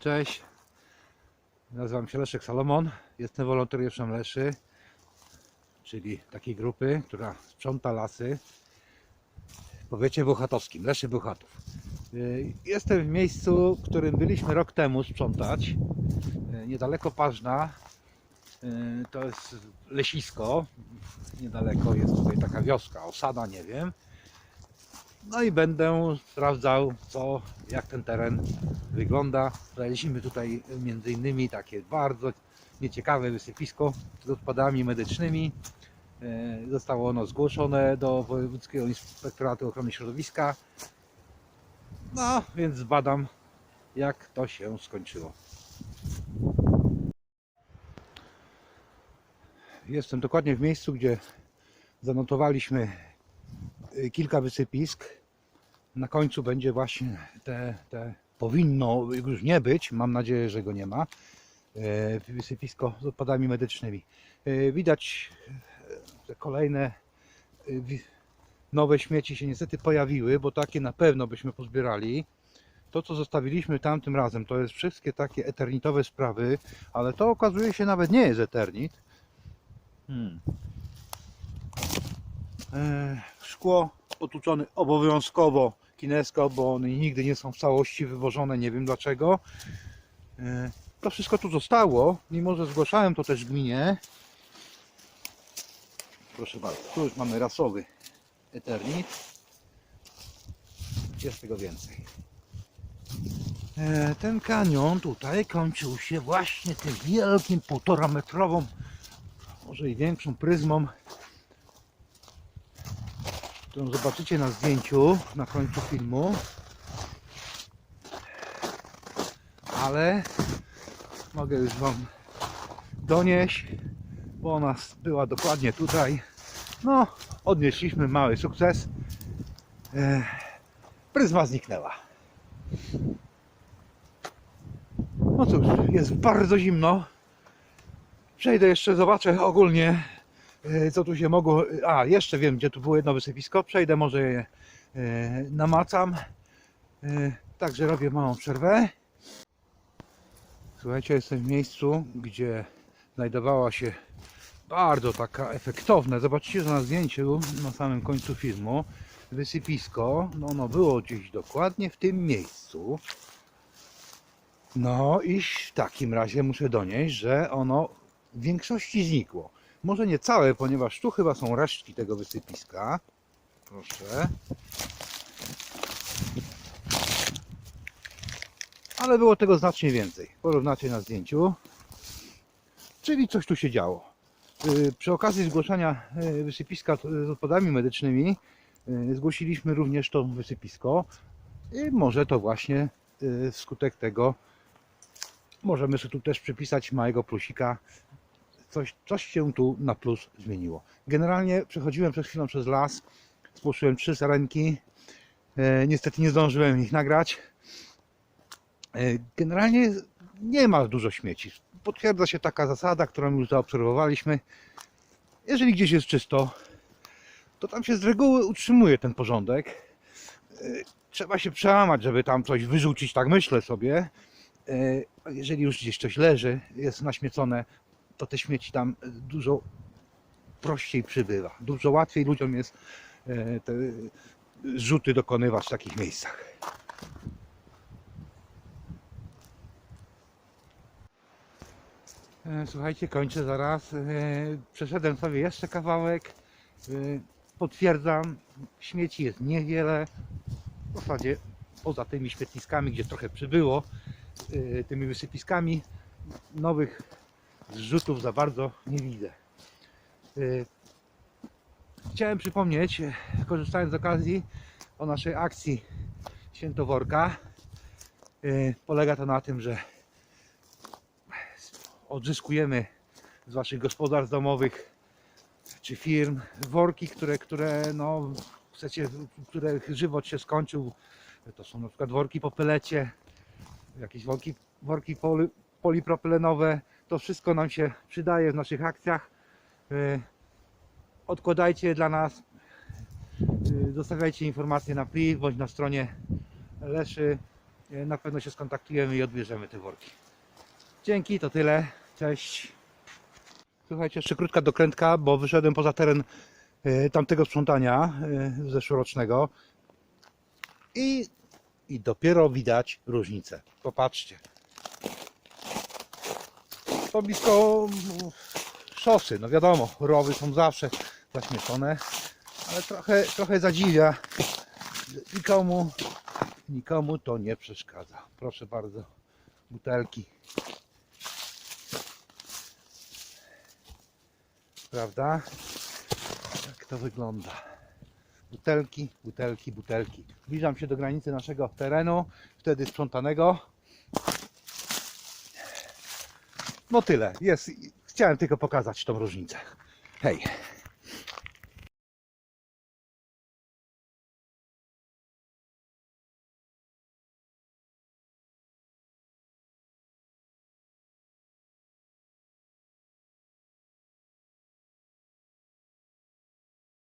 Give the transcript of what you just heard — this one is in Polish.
Cześć, nazywam się Leszek Salomon, jestem wolontariuszem Leszy, czyli takiej grupy, która sprząta lasy w powiecie bełchatowskim, Leszy Bełchatów. Y, Jestem w miejscu, w którym byliśmy rok temu sprzątać, y, niedaleko Pażna, Y, to jest lesisko, niedaleko jest tutaj taka wioska, osada, nie wiem. No i będę sprawdzał, co, jak ten teren wygląda. Znaleźliśmy tutaj między innymi takie bardzo nieciekawe wysypisko z odpadami medycznymi. E, Zostało ono zgłoszone do Wojewódzkiego Inspektoratu Ochrony Środowiska. No, więc zbadam, jak to się skończyło. Jestem dokładnie w miejscu, gdzie zanotowaliśmy kilka wysypisk. Na końcu będzie właśnie te, te powinno już nie być, mam nadzieję, że go nie ma, e, wysypisko z odpadami medycznymi. E, Widać e, te kolejne nowe śmieci się niestety pojawiły, bo takie na pewno byśmy pozbierali. To, co zostawiliśmy tamtym razem, to jest wszystkie takie eternitowe sprawy, ale to okazuje się nawet nie jest eternit. Hmm. E, Szkło potłuczone obowiązkowo kinesko, bo one nigdy nie są w całości wywożone, nie wiem dlaczego. E, To wszystko tu zostało, mimo że zgłaszałem to też gminie. Proszę bardzo, tu już mamy rasowy Eternit. Jest tego więcej. E, Ten kanion tutaj kończył się właśnie tym wielkim, półtora metrową, może i większą pryzmą, którą zobaczycie na zdjęciu na końcu filmu. Ale mogę już Wam donieść, bo ona była dokładnie tutaj. No, odnieśliśmy mały sukces. E, Pryzma zniknęła. No cóż, jest bardzo zimno. Przejdę jeszcze, zobaczę ogólnie co tu się mogło. A, jeszcze wiem, gdzie tu było jedno wysypisko. Przejdę, może je e, namacam. E, Także robię małą przerwę. Słuchajcie, jestem w miejscu, gdzie znajdowała się bardzo taka efektowne. Zobaczcie, że na zdjęciu na samym końcu filmu wysypisko, no ono było gdzieś dokładnie w tym miejscu. No i w takim razie muszę donieść, że ono w większości znikło. Może nie całe, ponieważ tu chyba są resztki tego wysypiska. Proszę. Ale było tego znacznie więcej. Porównacie na zdjęciu. Czyli coś tu się działo. Yy, Przy okazji zgłoszenia yy, wysypiska z odpadami medycznymi yy, zgłosiliśmy również to wysypisko i może to właśnie wskutek tego możemy sobie tu też przypisać małego plusika coś, coś się tu na plus zmieniło. Generalnie przechodziłem przed chwilą przez las, spłoszyłem trzy sarenki. E, niestety nie zdążyłem ich nagrać. E, generalnie nie ma dużo śmieci. Potwierdza się taka zasada, którą już zaobserwowaliśmy. Jeżeli gdzieś jest czysto, to tam się z reguły utrzymuje ten porządek. E, trzeba się przełamać, żeby tam coś wyrzucić, tak myślę sobie. E, jeżeli już gdzieś coś leży, jest naśmiecone, to te śmieci tam e, dużo prościej przybywa. Dużo łatwiej ludziom jest e, te rzuty dokonywać w takich miejscach. E, Słuchajcie, kończę zaraz. Przeszedłem sobie jeszcze kawałek. Potwierdzam, śmieci jest niewiele. W zasadzie poza tymi świetliskami, gdzie trochę przybyło, tymi wysypiskami nowych zrzutów za bardzo nie widzę. Y, Chciałem przypomnieć, e, korzystając z okazji, o naszej akcji Świętoworka. Y, Polega to na tym, że odzyskujemy z Waszych gospodarstw domowych czy firm worki, które, które no, chcecie, których żywot się skończył. To są na przykład worki po pelecie, jakieś worki, worki poli, polipropylenowe. To wszystko nam się przydaje w naszych akcjach. E, Odkładajcie dla nas, e, zostawiajcie informacje na priv bądź na stronie Leszy e, na pewno się skontaktujemy i odbierzemy te worki. Dzięki, to tyle. Cześć. Słuchajcie, jeszcze krótka dokrętka, bo wyszedłem poza teren tamtego sprzątania zeszłorocznego i, i dopiero widać różnicę. Popatrzcie. To blisko mm, szosy, no wiadomo, rowy są zawsze zaśmieszone, ale trochę, trochę zadziwia, że nikomu, nikomu to nie przeszkadza. Proszę bardzo, butelki. Prawda? Tak to wygląda. Butelki, butelki, butelki. Zbliżam się do granicy naszego terenu, wtedy sprzątanego. No tyle. Jest. Chciałem tylko pokazać tą różnicę. Hej.